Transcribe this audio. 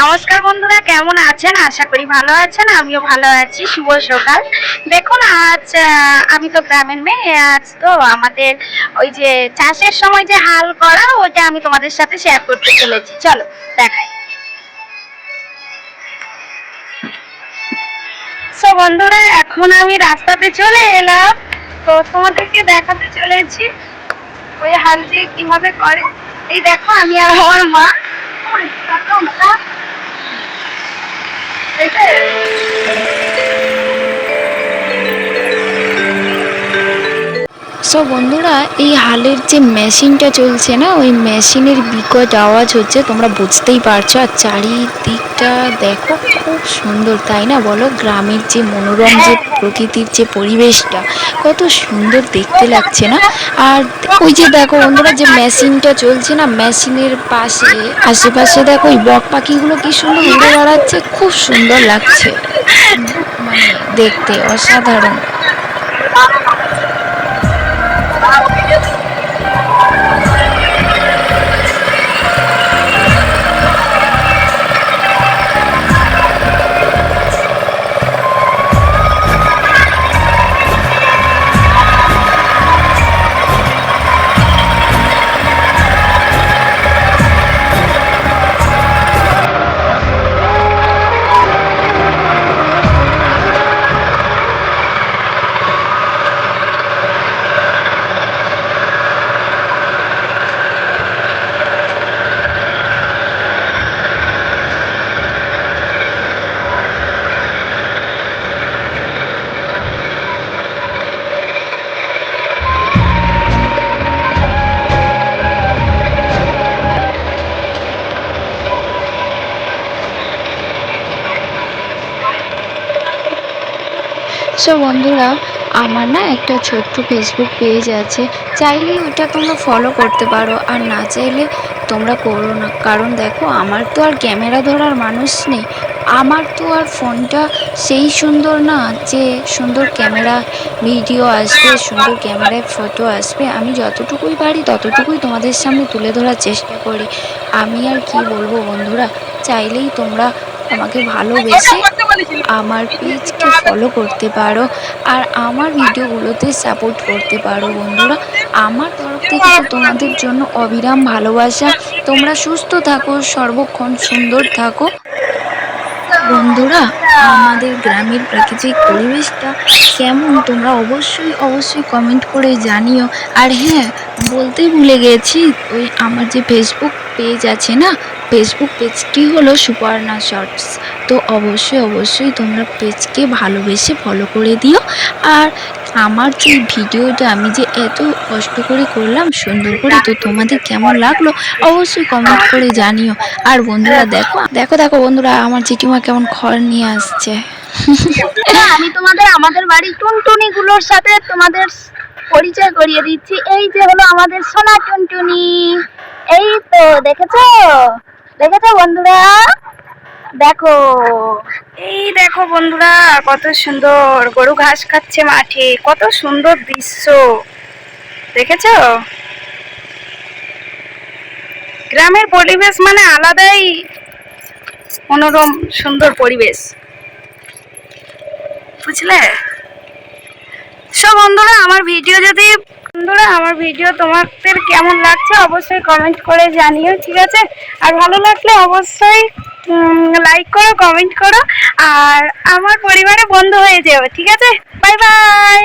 নমস্কার বন্ধুরা, কেমন আছেন? আশা করি ভালো আছেন, আমিও ভালো আছি। শুভ সকাল। দেখুন, আজ আমি তো গ্রামের মেয়ে, আজ তো আমাদের ওই যে চাষের সময় যে হাল করা ওটা আমি তোমাদের সাথে শেয়ার করতে চলেছি। চলো, দেখাই। সো বন্ধুরা, এখন আমি রাস্তাতে চলে এলাম। তো তোমাদেরকে দেখাতে চলেছি ওই হাল যে কীভাবে করে। এই দেখো, আমি আর আমার মা। সো বন্ধুরা, এই হালের যে মেশিনটা চলছে না, ওই মেশিনের বিকট আওয়াজ হচ্ছে, তোমরা বুঝতেই পারছ। আর চারিদিকটা দেখো, খুব সুন্দর, তাই না? বলো, গ্রামের যে মনোরম যে প্রকৃতির যে পরিবেশটা, কত সুন্দর দেখতে লাগছে না? আর ওই যে দেখো বন্ধুরা, যে মেশিনটা চলছে না, মেশিনের পাশে, আশেপাশে দেখো, ওই বক পাখিগুলো কি সুন্দর উড়ে বেড়াচ্ছে, খুব সুন্দর লাগছে। মানে দেখতে অসাধারণ। সো বন্ধুরা, আমার না একটা ছোট্ট ফেসবুক পেজ আছে। চাইলে ওটা তোমরা ফলো করতে পারো, আর না চাইলে তোমরা করো না। কারণ দেখো, আমার তো আর ক্যামেরা ধরার মানুষ নেই। আমার তো আর ফোনটা সেই সুন্দর না যে সুন্দর ক্যামেরা ভিডিও আসবে, সুন্দর ক্যামেরায় ফটো আসবে। আমি যতটুকুই পারি ততটুকুই তোমাদের সামনে তুলে ধরার চেষ্টা করি। আমি আর কি বলব বন্ধুরা, চাইলেই তোমরা আমাকে ভালোবেসে আমার পেজকে ফলো করতে পারো আর আমার ভিডিওগুলোতে সাপোর্ট করতে পারো বন্ধুরা। আমার তরফ থেকে তোমাদের জন্য অবিরাম ভালোবাসা। তোমরা সুস্থ থাকো, সর্বক্ষণ সুন্দর থাকো। বন্ধুরা, আমাদের গ্রামের প্রাকৃতিক পরিবেশটা কেমন? তোমরা অবশ্যই অবশ্যই কমেন্ট করে জানিও। আর হ্যাঁ বলতেই ভুলে গেছি, ওই আমার যে ফেসবুক পেজ আছে না ফেসবুক পেজটি হলো সুপর্ণা শর্টস। তো অবশ্যই অবশ্যই তোমরা পেজকে ভালোবেসে ফলো করে দিও। আর আমার যে ভিডিওটা আমি যে এত কষ্ট করে করলাম, সুন্দর করে, তো তোমাদের কেমন লাগল? অবশ্যই কমেন্ট করে জানিও। আর বন্ধুরা দেখো দেখো দেখো বন্ধুরা আমার জেঠিমা কেমন খড় নিয়ে আসছে। হ্যাঁ, আমি তোমাদের আমাদের বাড়ির টুনটুনি গুলোর সাথে তোমাদের পরিচয় করিয়ে দিচ্ছি। এই যে হলো আমাদের সোনা টুনটুনি। এই তো দেখেছ? দেখেছ বন্ধুরা? দেখো। এই দেখো বন্ধুরা কত সুন্দর গরু ঘাস খাচ্ছে মাঠে কত সুন্দর দৃশ্য। দেখেছ? গ্রামের পরিবেশ মানে আলাদাই মনোরম, সুন্দর পরিবেশ। বুঝলে? সব বন্ধুরা, আমার ভিডিও যদি, বন্ধুরা, আমার ভিডিও তোমাদের কেমন লাগছে অবশ্যই কমেন্ট করে জানিও, ঠিক আছে? আর ভালো লাগলে অবশ্যই লাইক করো কমেন্ট করো, আর আমার পরিবারে বন্ধু হয়ে যেও, ঠিক আছে? Bye bye